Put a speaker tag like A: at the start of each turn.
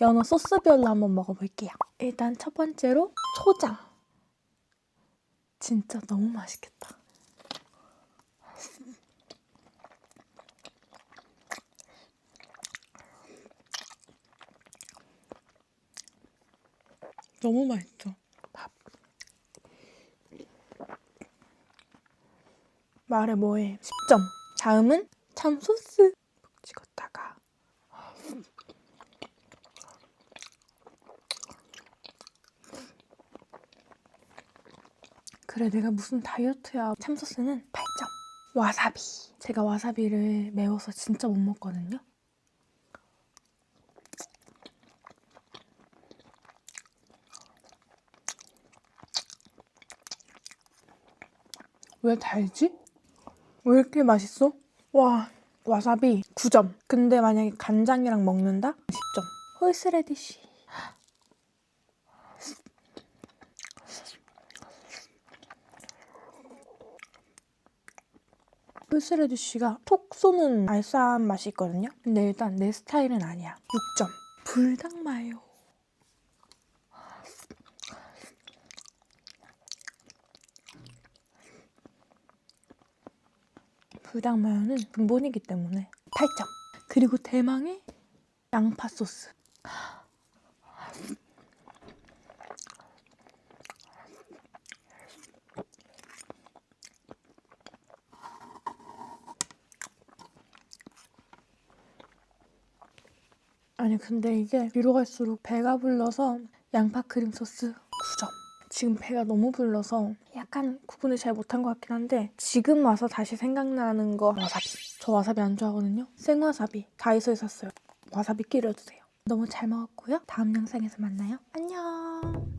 A: 연어 소스별로 한번 먹어볼게요. 일단 첫 번째로 초장. 진짜 너무 맛있겠다. 너무 맛있죠? 밥. 말해 뭐해. 10점. 다음은 참 소스. 푹 찍었다가. 그래 내가 무슨 다이어트야. 참소스는 8점. 와사비. 제가 와사비를 매워서 진짜 못 먹거든요. 왜 달지? 왜 이렇게 맛있어? 와, 와사비 9점. 근데 만약에 간장이랑 먹는다? 10점. 홀스레디쉬. 홀스레디쉬가 톡 쏘는 알싸한 맛이 있거든요. 근데 일단 내 스타일은 아니야. 6점. 불닭 마요. 불닭 마요는 근본이기 때문에 8점. 그리고 대망의 양파 소스. 아니 근데 이게 뒤로 갈수록 배가 불러서 양파 크림 소스 9점. 지금 배가 너무 불러서 약간 구분을 잘 못한 것 같긴 한데 지금 와서 다시 생각나는 거 와사비. 저 와사비 안 좋아하거든요. 생와사비 다이소에 샀어요. 와사비 끼려 주세요. 너무 잘 먹었고요. 다음 영상에서 만나요. 안녕.